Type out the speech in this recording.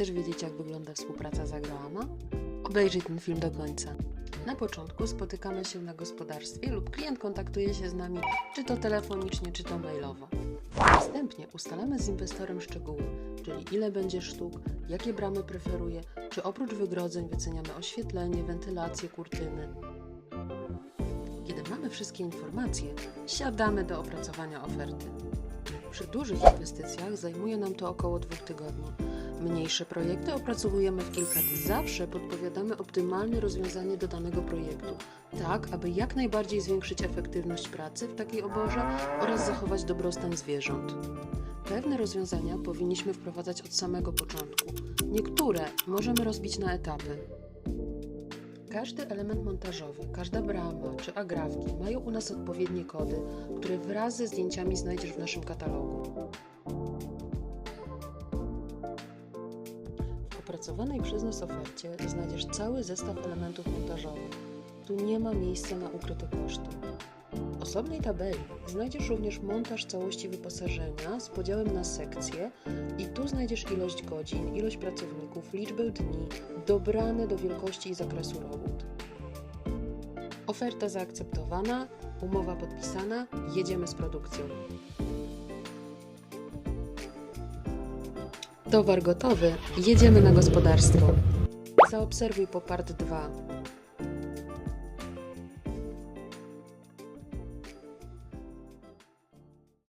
Chcesz wiedzieć, jak wygląda współpraca z Agroama? Obejrzyj ten film do końca. Na początku spotykamy się na gospodarstwie lub klient kontaktuje się z nami, czy to telefonicznie, czy to mailowo. Następnie ustalamy z inwestorem szczegóły, czyli ile będzie sztuk, jakie bramy preferuje, czy oprócz wygrodzeń wyceniamy oświetlenie, wentylację, kurtyny. Kiedy mamy wszystkie informacje, siadamy do opracowania oferty. Przy dużych inwestycjach zajmuje nam to około dwóch tygodni. Mniejsze projekty opracowujemy w kilka dni. Zawsze podpowiadamy optymalne rozwiązanie do danego projektu, tak aby jak najbardziej zwiększyć efektywność pracy w takiej oborze oraz zachować dobrostan zwierząt. Pewne rozwiązania powinniśmy wprowadzać od samego początku. Niektóre możemy rozbić na etapy. Każdy element montażowy, każda brama czy agrawki mają u nas odpowiednie kody, które wraz ze zdjęciami znajdziesz w naszym katalogu. Opracowanej przez nas ofercie znajdziesz cały zestaw elementów montażowych. Tu nie ma miejsca na ukryte koszty. W osobnej tabeli znajdziesz również montaż całości wyposażenia z podziałem na sekcje i tu znajdziesz ilość godzin, ilość pracowników, liczbę dni, dobrane do wielkości i zakresu robót. Oferta zaakceptowana, umowa podpisana, jedziemy z produkcją. Towar gotowy, jedziemy na gospodarstwo. Zaobserwuj po part 2.